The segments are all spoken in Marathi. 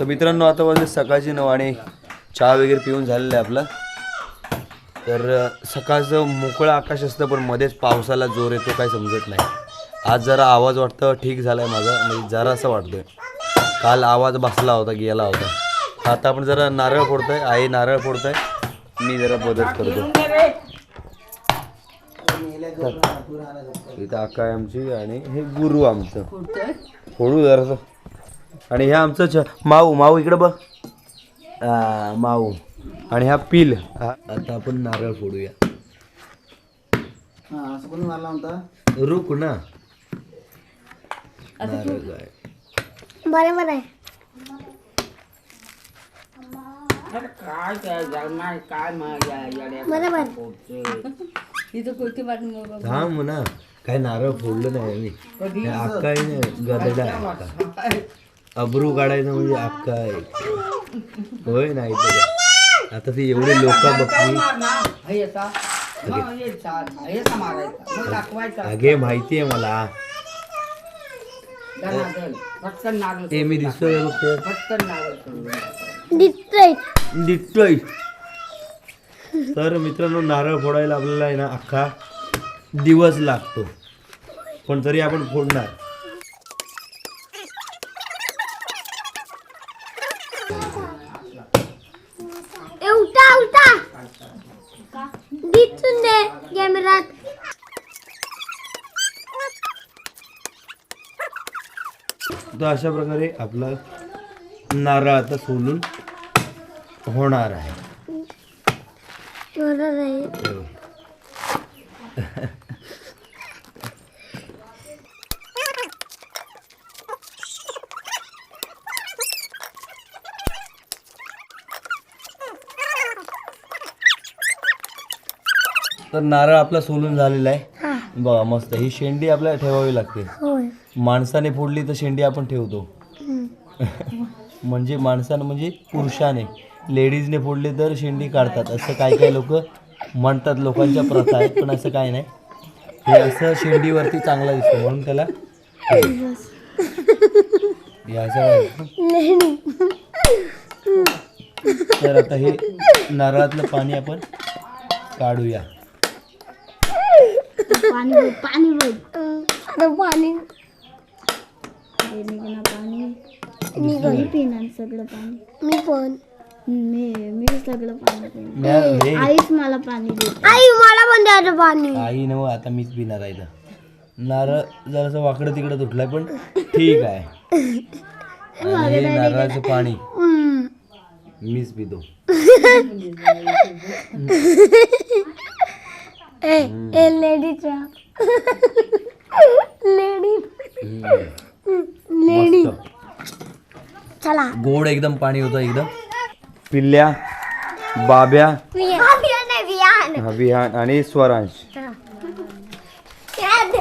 तर मित्रांनो आता वाजले सकाळची नऊ आणि चहा वगैरे पिऊन झालेलं आहे आपलं. तर सकाळचं मोकळं आकाश असतं पण मध्येच पावसाला जोर येतो काय समजत नाही. आज जरा आवाज वाटतं ठीक झाला आहे माझा म्हणजे जरासा वाटतोय. काल आवाज बसला होता गेला होता. आता आपण जरा नारळ फोडतोय आई नारळ फोडतोय. मी जरा मदत करतो. इथं आहे आमची आणि हे गुरु आमचं. फोडू जरासं. आणि हे आमचं छ माऊ माऊ इकडं बघ. आ, माऊ. आणि हा पिल. आता आपण नारळ फोडूया. हा असं कोणी मारला होता रुक ना नारळ काय बरोबर आहे. काय काय जगणार काय माझ्या येड्या बरोबर तिथं कोणती बातमी थांब ना. काय नारळ फोडलं नाही मी हे अक्का आहे ना गदडा अब्रू काढायचं म्हणजे अक्का आहे होय नाही. आता ती एवढे लोक बघती. दाखवायचा. अगे माहिती आहे मला. ए मी दिसतोय दिसतोय. दिसतोय. तर मित्रांनो नारळ फोडायला आपल्याला आहे ना अख्खा दिवस लागतो. पण तरी आपण फोडणार. ए उठा उठा. दिसून दे कॅमेरात तर अशा प्रकारे आपला नारळ आता सोलून होणार आहे. आहे. तर नारळ आपला सोलून झालेला आहे. बघा मस्त. ही शेंडी आपल्याला ठेवावी लागते. होय. माणसाने फोडली तर शेंडी आपण ठेवतो. म्हणजे माणसानं म्हणजे पुरुषाने. लेडीजने फोडले तर शेंडी काढतात. असं काय काय लोक म्हणतात लोकांच्या प्रथा आहेत पण असं काय नाही. हे असं शेंडीवरती चांगला दिसतो म्हणून त्याला हे. असं आहे. लेणी तर आता हे नारळातलं पाणी आपण काढूया. पाणी पाणी आता पाणी. पाणी. मी पण पिणार सगळं पाणी. मी पण. मी मी सगळं पाणी पिणार. आईच मला पाणी देते. आई मला पण द्यायचं पाणी. आई नव आता मीच पिणार आहे. नारळ जरासं वाकडं तिकडं तुटलंय पण ठीक आहे. नारळाचं पाणी. मीच पितो. ए ए लेडीचा लेडी लेडी चला. गोड एकदम पाणी होतं एकदम. पिल्ल्या बाब्या हा, विहान आणि. स्वरांश.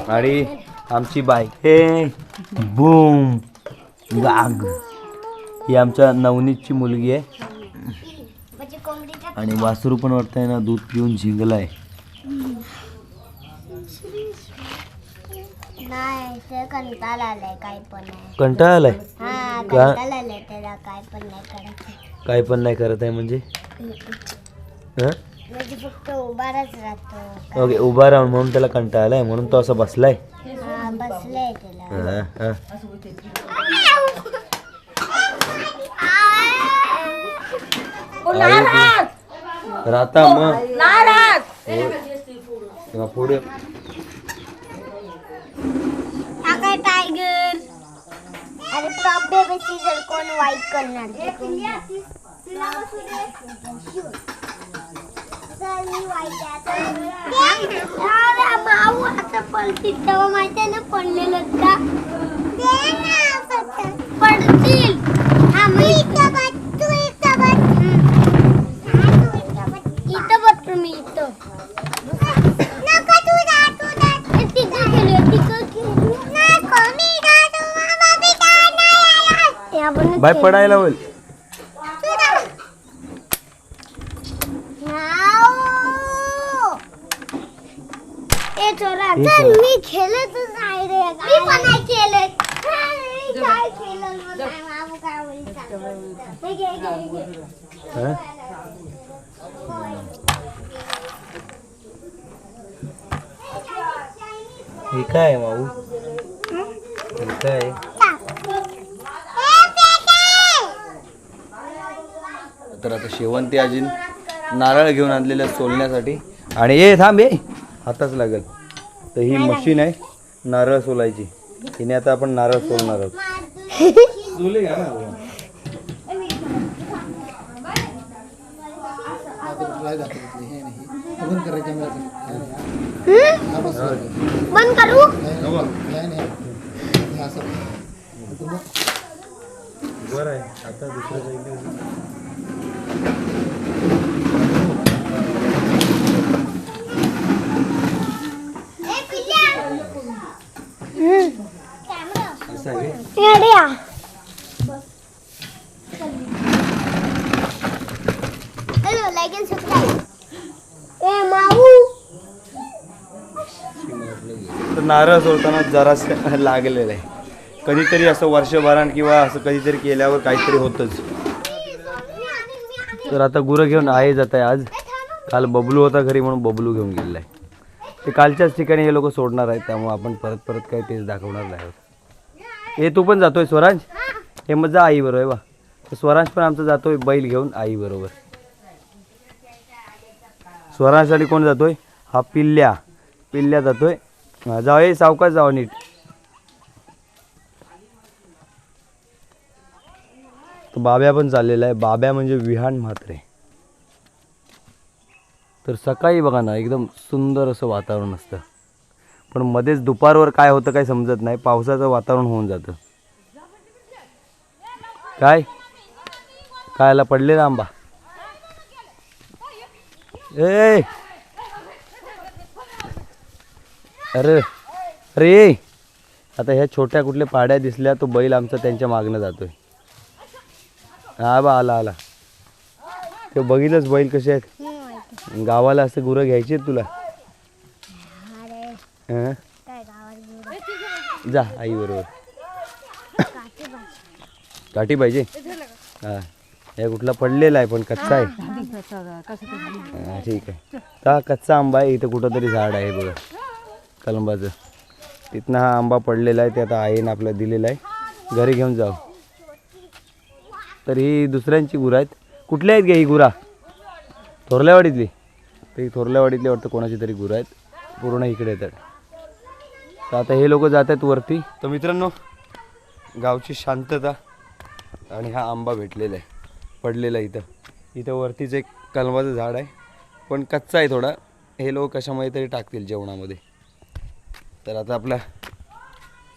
आणि आमची बाई. हे बूम. गाग ही आमच्या नवनीतची मुलगी आहे. आणि वासरू पण वाटतंय ना दूध पिऊन झिंगलाय. नाही ते कंटाळा आलाय काय पण नाही. कंटाळा आलाय हा का? कंटाळा आलाय त्याला काय पण नाही करायचं काय पण नाही करत आहे म्हणजे? हं? म्हणजे फक्त उभारच राहतो. ओके उभा राहून म्हणून त्याला कंटाळा आलाय म्हणून तो असा बसलाय? हा बसलाय त्याला. हं, हं. आई राहता मग. हो. पुढे. हा काय टायगर अरे प्रॉब्लेम जर कोण वाईट करणार? ते कोण? वाईट. अरे, माऊ आता. पडतील तेव्हा माहिती आहे ना पडलेलं. बाय पडायला होईल. मी खेळतच नाही रे मी पण नाही खेळत. काय खेळत मामू हे. हं? हे माऊ? हे? काय आहे? तर आता शेवंती आजीन नारळ घेऊन आणलेलं सोलण्यासाठी. आणि ये थांब ये हाताच लागेल. तर ही मशीन आहे नारळ सोलायची. हिने आता आपण नारळ सोलणार आहोत. हे बंद हा करू? हे बरं आहे. आता दुसरं नारळ सोडताना जरासं लागलेलं आहे. कधीतरी असं वर्षभरान किंवा असं कधीतरी केल्यावर काहीतरी होतंच. तर आता गुरं घेऊन आहे जात आहे आज. काल बबलू होता घरी म्हणून बबलू घेऊन गेलेला आहे. ते कालच्याच ठिकाणी हे लोक सोडणार आहेत त्यामुळे आपण परत परत काही तेच दाखवणार नाही हे तू पण जातोय स्वराज? हे मग जा आई बरोबर बा तर स्वराज पण आमचा जातोय बैल घेऊन आई बरोबर. स्वराजसाठी कोण जातोय? हा पिल्ल्या. पिल्ल्या जातोय. जाऊ ये सावकाश जाऊ नीट. बाब्या पण चाललेला आहे. बाब्या म्हणजे विहान म्हात्रे. तर सकाळी बघा ना एकदम सुंदर असं वातावरण असतं. पण मध्येच दुपारवर काय होतं काय समजत नाही. पावसाचं वातावरण होऊन जातं. काय? कायला पडलेला आंबा ए! अरे अरे! आता ह्या छोट्या कुठल्या पाड्या दिसल्या तो बैल आमचा त्यांच्या मागणं जातोय. हा बा आला आला. ते बघितलंच बैल कसे आहेत? गावाला असं गुरं घ्यायची आहेत तुला? अरे. हं? काय गावात जा आई बरोबर. काठी पाहिजे. हा. हे कुठला पडलेला आहे पण कच्चा आहे. हा, ठीक आहे. हा कच्चा आंबा आहे इथं कुठंतरी झाड आहे बघा. कलंबाचं. तिथनं हा आंबा पडलेला आहे ते आता आईनं आपल्याला दिलेला आहे. घरी घेऊन जाऊ. तर ही दुसऱ्यांची गुरं आहेत. कुठल्या आहेत घ्या ही गुरा? थोरल्यावाडीतली. तर ही थोरल्यावाडीतली वाटतं कोणाची तरी गुरं आहेत. पूर्ण इकडे येतात. तर आता हे लोक जात आहेत वरती. तर मित्रांनो गावची शांतता आणि हा आंबा भेटलेला आहे. पडलेला इथं. इथं वरतीच एक कलमाचं झाड आहे. पण कच्चा आहे थोडा. हे लोक कशामध्ये तरी टाकतील जेवणामध्ये. तर आता आपला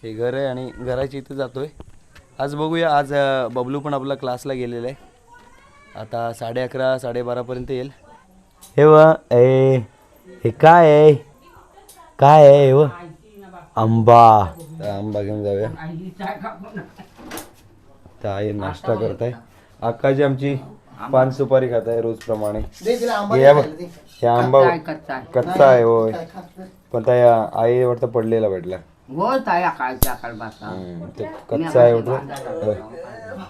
हे घर आहे आणि घराच्या इथं जातो आहे आज बघूया आज बबलू पण आपला क्लासला गेलेला आहे. आता साडे अकरा साडेबारापर्यंत येईल. हे व ए हे काय आहे? काय आहे हे व? आंबा. आंबा घेऊन जाऊया. तर आई नाश्ता करताय. आकाजी आमची पान सुपारी खात आहे तिला आंबा हे. हे आंबा काय कच्चा आहे. होय. पण त्या आई वाटतं पडलेला भेटला. हो ताया काय चाकल बसा हम्म, ते कच्चा आहे होय.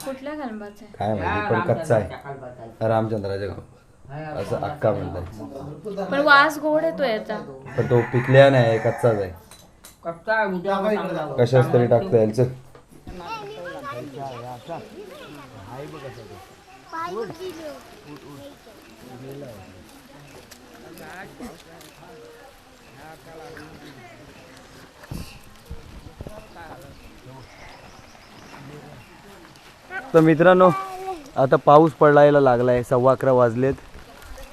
कुठल्या गणबाचं काय माहिती पण कच्चा आहे. रामचंद्राच्या गाव असं अक्का म्हणतात पण वास गोड येतो याचा. पण तो पिकल्या नाही कच्चाच आहे. कच्चा आहे, उद्या चांगला होईल. कशाच तरी टाकता येईल चल. तर मित्रांनो आता पाऊस पडायला लागला आहे सव्वा अकरा वाजलेत.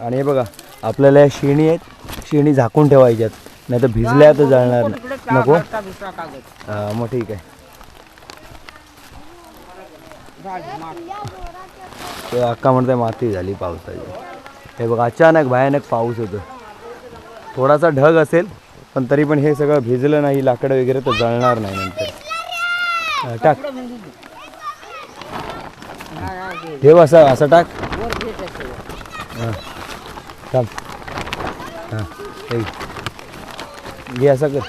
आणि हे बघा आपल्याला या शेणी आहेत शेणी झाकून ठेवायच्यात. नाही तर भिजल्या तर जळणार नाही नको? हा मग ठीक आहे. ते अक्का म्हणताय माती झाली पावसाची. हे बघ अचानक भयानक पाऊस होतो. थोडासा ढग असेल पण तरी पण हे सगळं भिजलं नाही लाकडं वगैरे तर जळणार नाही नंतर. टाक. ठेव असं असं टाक. हां. घे. असं कर.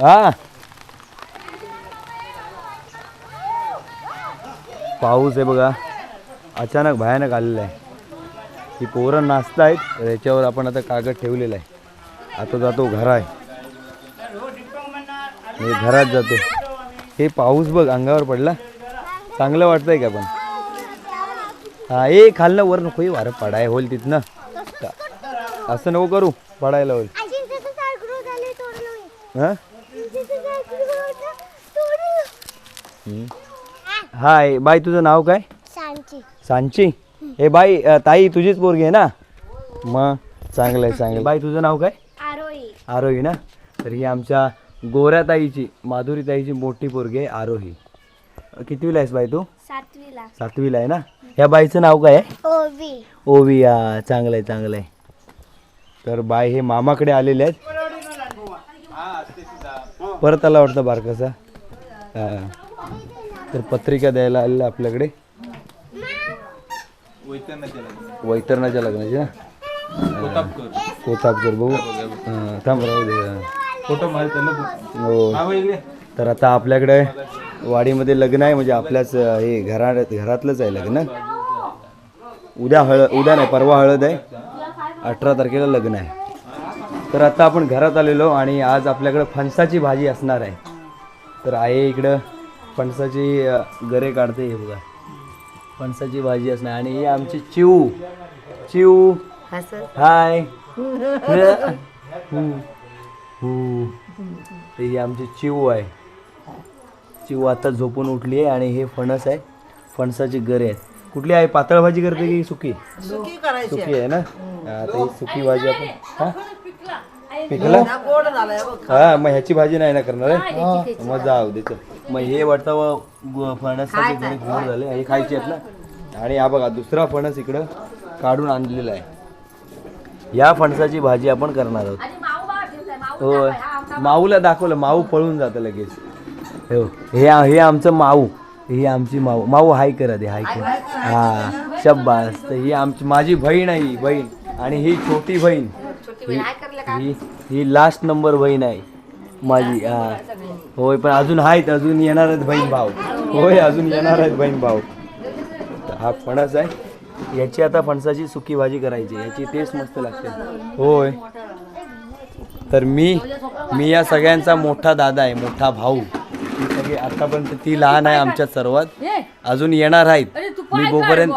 हां. पाऊस आहे बघा. अचानक भयानक आलेला आहे. ही पोरं नाचत आहेत याच्यावर आपण आता कागद ठेवलेला आहे. आता जातो घर आहे मी घरात जातो. हे पाऊस बघ अंगावर पडला. चांगलं वाटतंय का पण? हा ए खाल्लं वर नको हे वारं पडाय होईल तिथनं. असं नको करू पडायला होईल. हां? हाय बाई तुझं नाव काय? सांची. सांची? हे बाई ताई तुझीच पोरगी आहे ना? मग चांगलं आहे चांगलं. बाई तुझं नाव काय? आरोही. आरोही ना? तर ही आमच्या गोऱ्या ताईची माधुरी ताईची मोठी पोरगी आहे आरोही. कितवीला आहेस बाई तू? सातवीला. सातवीला आहे ना? ह्या बाईचं नाव काय आहे? ओवी. ओवी हा चांगलं आहे चांगलं आहे तर बाई हे मामाकडे आलेले आहेत. परत आला वाटतं बारकाचा हा. तर पत्रिका द्यायला आलेलं आपल्याकडे. वैतरणाच्या लग्नाची ना? कोतापकर बघू. हा, थांब राहू दे. हा. हो. तर आता आपल्याकडे वाडीमध्ये लग्न आहे म्हणजे आपल्याच हे घरा घरातलंच आहे लग्न. उद्या हळद उद्या नाही परवा हळद आहे. अठरा तारखेला लग्न आहे. तर आता आपण घरात आलेलो आणि आज आपल्याकडं फणसाची भाजी असणार आहे. तर आहे इकडं फणसाची गरे काढते हे बघा. फणसाची भाजी असणार आणि ही आमची चिऊ. चिऊ. हाय. हम्म. हू. ही आमची चिऊ आहे. चिऊ आता झोपून उठली आहे आणि हे फणस आहे. फणसाची गरे आहेत. कुठली आहे पातळ भाजी करते की सुकी? सुकी आहे ना? तर ही सुकी भाजी आपण हा? पिकला? हा मग ह्याची भाजी नाही ना करणार आहे मग जाऊ दे. मग हे वाटतं फणसाचे गरे गोड झाले. हे खायचे आहेत ना? आणि हा बघा दुसरा फणस इकडं काढून आणलेला आहे. या फणसाची भाजी आपण करणार आहोत. होय. माऊला दाखवलं माऊ पळून जातं लगेच. हो हे हे आमचं माऊ. ही आमची माऊ. माऊ हाय करा दे हाय कर. हा शब्बास. तर ही आमची माझी बहीण आहे ही बहीण. आणि ही छोटी बहीण. ही ही- ही लास्ट नंबर बहीण आहे. माझी हा. होय पण अजून आहेत अजून येणार आहेत बहीण भाऊ. होय अजून येणार आहेत बहीण भाऊ. हा फणस आहे. याची आता फणसाची सुकी भाजी करायची याची टेस्ट मस्त लागते. होय. तर मी मी या सगळ्यांचा मोठा दादा आहे मोठा भाऊ. ती सगळी आतापर्यंत ती लहान आहे आमच्यात सर्वात. अजून येणार आहेत. मी जोपर्यंत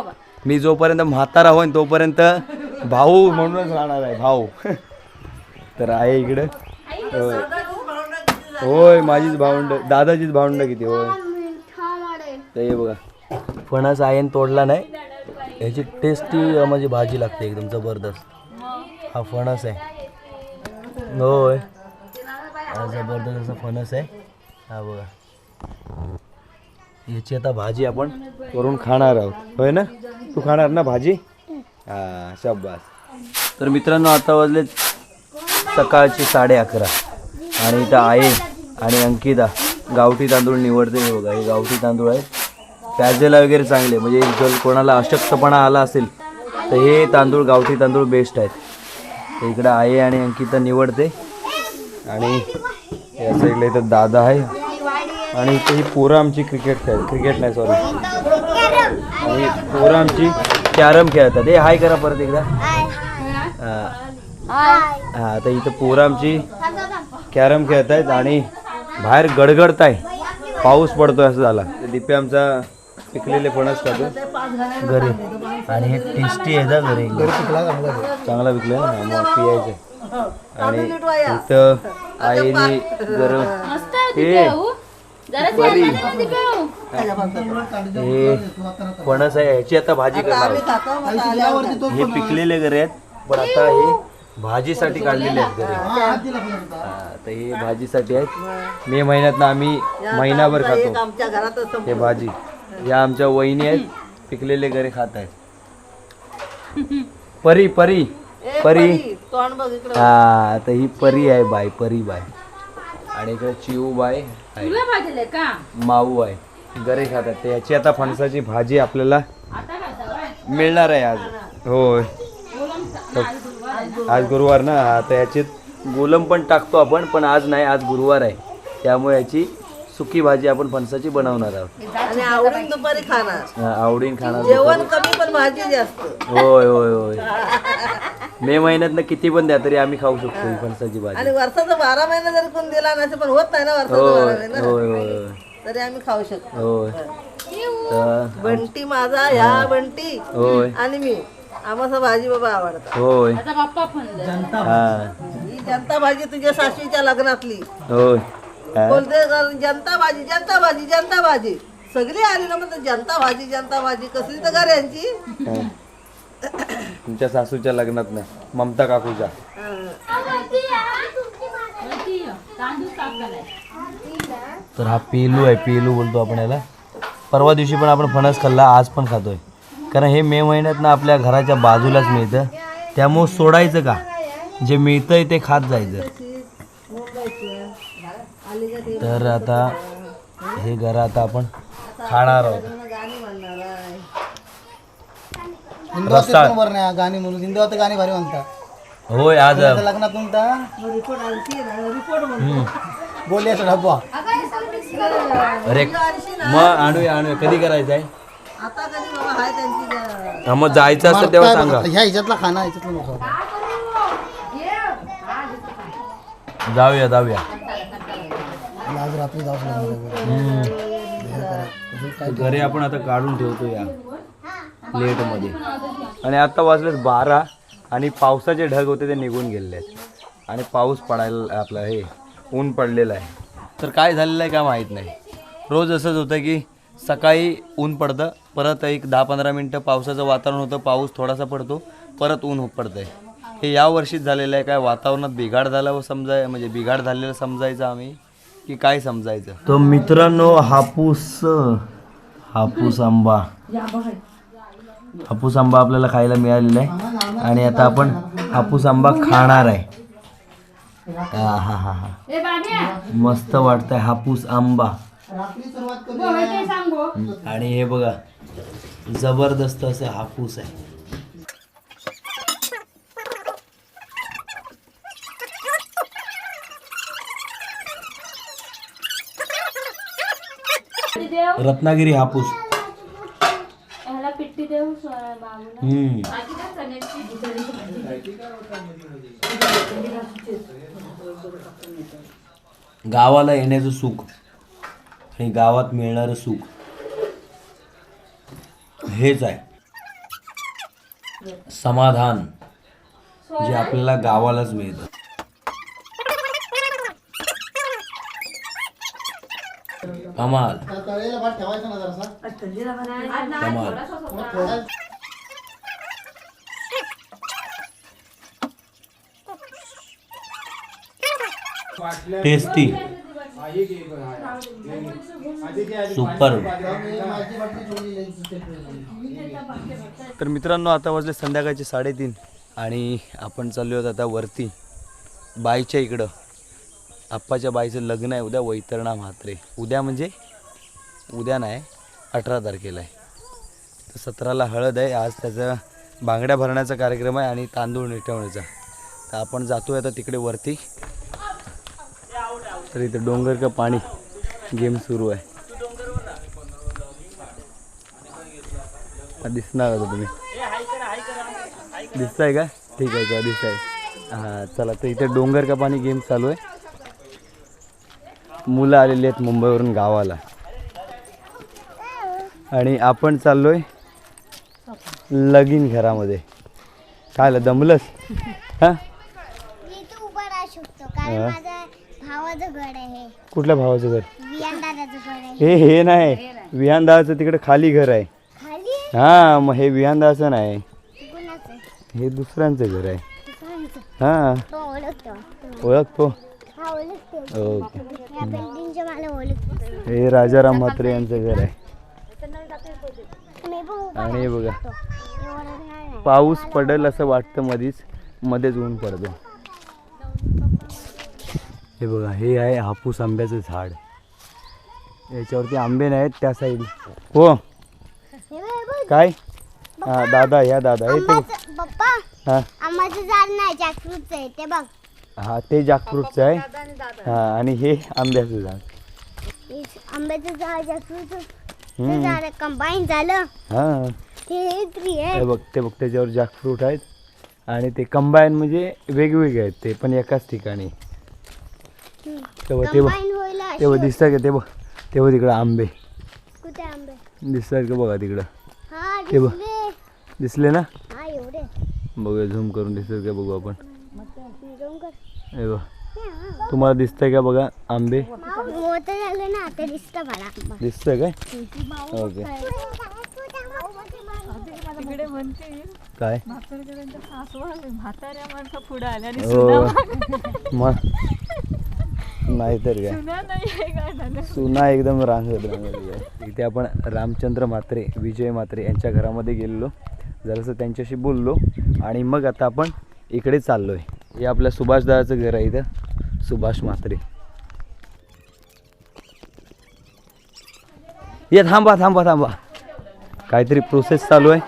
मी जोपर्यंत म्हातारा होईन तोपर्यंत भाऊ म्हणूनच राहणार आहे भाऊ. तर आहे इकडं. होय. माझीच भावंड दादाचीच भावंड किती होय. हे बघा. फणस आहे आणि तोडला नाही. ह्याची टेस्टी म्हणजे भाजी लागते एकदम जबरदस्त. हा फणस आहे. होय. जबरदस्त असा फणस आहे. हा बघा. याची आता भाजी आपण करून खाणार आहोत. होय ना? तू खाणार ना भाजी? हा शाबास. तर मित्रांनो आता वाजले सकाळचे साडे अकरा. आणि इथं आहे आणि अंकिता गावठी तांदूळ निवडते. हे बघा हे गावठी तांदूळ आहे प्याजेला वगैरे चांगले. म्हणजे जर कोणाला अशक्तपणा आला असेल तर हे तांदूळ गावठी तांदूळ बेस्ट आहेत. इकडं आहे आणि अंकिता निवडते. आणि या साईडला इथं दादा आहे. आणि इथे ही पोरं आमची क्रिकेट खेळ क्रिकेट नाही सॉरी आणि पोरं आमची कॅरम खेळतात. हे हाय करा परत एकदा. हा. हा तर इथं पोरं आमची कॅरम खेळत आहेत आणि बाहेर गडगडत आहे पाऊस पडतोय असं झाला. तर दिप्या आमचा पिकलेले फणस खातो. घरी आणि हे टेस्टी आहे ना घरी. पिकला चांगला विकलाय ना मग पियायचं. आणि इथं आईने गरम हे परी. हे. फणस आहे ह्याची आता भाजी करणार हे पिकलेले घरे आहेत पण आता हे भाजीसाठी काढलेले आहेत घरी. हा. हा, तर हे भाजीसाठी आहेत. मे महिन्यात आम्ही महिनाभर खातो. हे भाजी. या आमच्या वहिनी आहेत पिकलेले घरे खात आहेत. परी परी परी. हा तर ही परी आहे बाय परी बाय आणि इकडे चिऊ बाय आहे. माऊ आहे. गरे खातात तर याची आता फणसाची भाजी आपल्याला मिळणार आहे आज. होय. आज गुरुवार ना हा तर गोलम पण टाकतो आपण पण आज नाही आज गुरुवार आहे. त्यामुळे याची सुकी भाजी आपण फणसाची बनवणार आहोत. आणि आवडून दुपारी खाणार. हा, आवडीन खाणार जेवण कमी पण भाजी जास्त. होय होय होय. मे महिन्यात किती पण द्या तरी आम्ही खाऊ शकतो ही फणसाची भाजी. आणि वर्षाचा बारा महिना जरी कोण दिला नसेल पण होत नाही ना वर्षाचा बारा होय महिना. होय होय. तरी आम्ही खाऊ शकतो. होय. तर बंटी माझा ह्या बंटी होय. आणि मी. आम्हाला भाजी बाबा आवडतात. होय. हा. ही जनता भाजी तुझ्या सासवीच्या लग्नातली. होय. बोलते जनता भाजी जनता भाजी जनता भाजी सगळी आली ना म्हणते जनता भाजी जनता भाजी कसली तर घर यांची. हा. तुमच्या सासूच्या लग्नात ना ममता काकूच्या. तर हा पेलू आहे पेलू बोलतो आपण याला. परवा दिवशी पण आपण फणस खाल्ला आज पण खातोय. कारण हे मे महिन्यात ना आपल्या घराच्या बाजूलाच मिळतं. त्यामुळं सोडायचं का? जे मिळतंय ते खात जायचं. तर आता हे घर आता आपण खाणार आहोत. रस्ता. गाणी म्हणून. हिंदवात गाणी भारी म्हणतात. होय आज रिपोर्ट म्हणतो बोलली असं डब्बा. अरे मग आणूया आणूया. कधी करायचं आहे आता कधी बाबा हाय त्यांची जा- हा, मग जायचं असेल तेव्हा सांगा. ह्या ह्याच्यातला खाना ह्याच्यातला नको जाऊया जाऊया. रात्री लागणार घरी. आपण आता काढून ठेवतो या प्लेटमध्ये. आणि आता वाजलेत बारा आणि पावसाचे ढग होते ते निघून गेलेले आहेत. आणि पाऊस पडायला आपला हे ऊन पडलेलं आहे. तर काय झालेलं आहे काय माहीत नाही. रोज असंच होतं की सकाळी ऊन पडतं परत एक दहा पंधरा मिनटं पावसाचं वातावरण होतं पाऊस थोडासा पडतो परत ऊन पडतं आहे हे या वर्षीच झालेलं आहे. काय वातावरणात बिघाड झाला व समजाय म्हणजे बिघाड झालेलं समजायचं आम्ही. की काय समजायचं? तर मित्रांनो हापूस हापूस आंबा. हापूस आंबा आपल्याला खायला मिळालेला आहे. आणि आता आपण हापूस आंबा खाणार आहे. हा हा हा. हा मस्त वाटतंय हापूस आंबा. आणि हे बघा जबरदस्त असं हापूस आहे. रत्नागिरी हापूस. हम्म. गावाला येण्याचं सुख. आणि गावात मिळणारं सुख. हेच आहे. समाधान. जे आपल्याला गावालाच मिळतं. कमाल. तळेला भात ठेवायचा ना जरासा. कमाल. टेस्टी सुपर तर मित्रांनो आता वाजले संध्याकाळचे साडेतीन आणि आपण चाललो आहोत आता वरती बाईच्या इकडं. आप्पाच्या बाईचं लग्न आहे उद्या वैतरणा म्हात्रे. उद्या म्हणजे उद्या नाही अठरा तारखेला आहे. तर सतराला हळद आहे आज त्याचा बांगड्या भरण्याचा कार्यक्रम आहे आणि तांदूळ निटवण्याचा तर आपण जातोय आता तिकडे वरती. तर इथे डोंगर का पाणी गेम सुरू आहे. दिसणार होता तुम्ही? दिसताय का? ठीक आहे का दिसताय. हां चला तर इथे डोंगर का पाणी गेम चालू आहे. मुलं आलेली आहेत मुंबईवरून गावाला. आणि आपण चाललोय लगीन घरामध्ये. काय दमलंस? हां? मी इथं उभा राहू शकतो कारण माझ्या भावाचं घर आहे. कुठल्या भावाचं घर? आहे. हे हे नाही. विहानदाचं तिकडे खाली घर आहे. खाली? हा मग हे विहानदाचं नाही. कुणाचं? हे दुसऱ्यांचं घर आहे. हा. ओळखतो. हा ओळखतो. ओके. हे राजाराम म्हात्रे यांचं घर आहे. आणि हे बघा पाऊस पडेल असं वाटतं मधीच मध्येच ऊन पडतो. हे बघा हे आहे हापूस आंब्याचं झाड. याच्यावरती आंबे नाहीत त्या साईड हो. काय? हा दादा ह्या दादा हे ते हा. झाड नाही जॅकफ्रूटचं आहे ते बघ. हा ते जाकफ्रूटचं आहे. हा आणि हे आंब्याचं झाड. आंब्याचं झाड झाड कंबाईन झालं. हां. ते हे बघ ते बघ त्याच्यावर जॅकफ्रूट आहेत. आणि ते कंबाईन म्हणजे वेगवेगळे आहेत ते पण एकाच ठिकाणी. तेव्हा ते बघ कंबाईन व्हायला ते बघ दिसतं का? ते बघ ते बघ तिकडं आंबे. कुठे आंबे? दिसतात का बघा तिकडं? हा ते बघ. दिसले. दिसले ना? हा एवढे. बघूया झूम करून दिसतात का बघू आपण. झूम कर. हे बघ. तुम्हाला दिसतंय का बघा आंबे? मोठं झालं ना आता दिसतं मला. दिसतंय काय? ओके. तिकडे म्हणते काय? म्हातारकडांच्या सासवा म्हाताऱ्या माणसं पुढे आल्या आणि हो. मग नाहीतर काय. सुना नाही आहे काय झालं? सुना एकदम आहे. इथे आपण रामचंद्र म्हात्रे विजय म्हात्रे यांच्या घरामध्ये गेलेलो. जरासं त्यांच्याशी बोललो आणि मग आता आपण इकडे चाललो आहे हे आपल्या सुभाष दादाचं घर आहे इथं. सुभाष म्हात्रे. ये थांबा थांबा थांबा. काहीतरी प्रोसेस चालू आहे.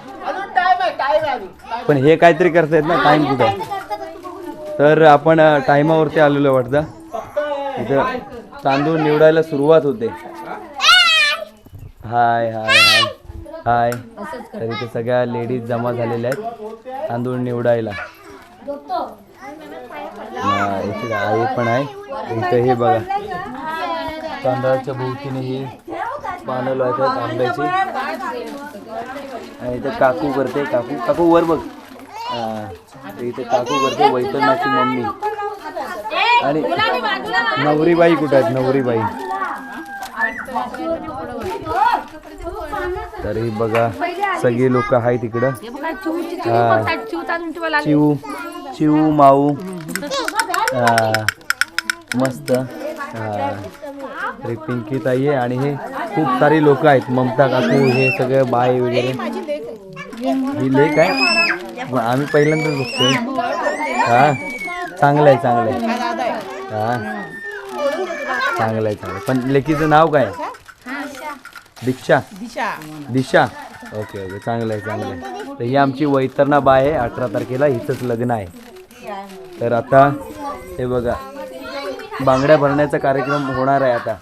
पण हे काहीतरी करतायत ना टाईम कुठं तर आपण टायमावरती आलेलो वाटतं. इथं तांदूळ निवडायला सुरुवात होते. हाय हाय हाय. हाय. तर इथे सगळ्या लेडीज जमा झालेल्या आहेत. तांदूळ निवडायला. हा, इथे आई पण आहे. इथं हे बघा. तांदळाच्या भोवतीने ही पानं लावतात आंब्याची. आणि इथं काकू करते. काकू काकू वर बघ. इथे काकू करते वैतरणाची मम्मी. आणि नवरीबाई कुठे आहेत? नवरीबाई. तरी बघा सगळी लोक आहेत तिकडं हा. चिऊ माऊ. मस्त. हा. पिंकी ताई आहे आणि हे खूप सारी लोक आहेत. ममता काकू हे सगळे बाय वगैरे. ही लेख आहे. मग आम्ही पहिल्यांदाच बघतोय. हा चांगलं आहे चांगलं आहे हा चांगलं आहे चांगलं. पण लेकीचं नाव काय दीक्षा दिशा. Okay okay. चांगलं आहे चांगलं आहे. तर ही आमची वैतरणा बाय आहे अठरा तारखेला हिचंच लग्न आहे. तर आता हे बघा बांगड्या भरण्याचा कार्यक्रम होणार आहे आता.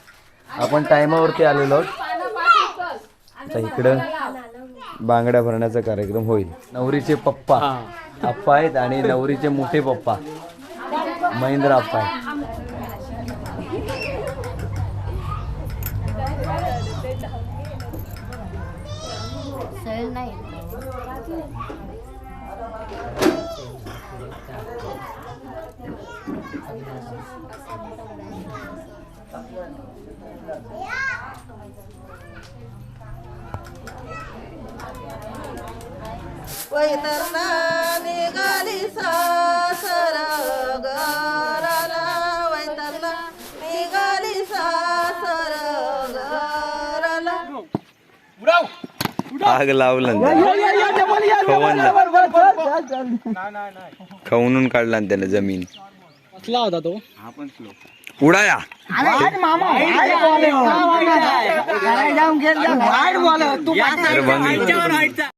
आपण टायमावरती आलेलो आहोत. आता इकडं बांगड्या भरण्याचा कार्यक्रम होईल. नवरीचे पप्पा आप्पा आहेत आणि नवरीचे मोठे पप्पा. महेंद्र आप्पा आहेत. वैतरणा निघाली आग लावलं खवून काढला ना त्यानं जमीन. होता तो? उडाया. बंगली.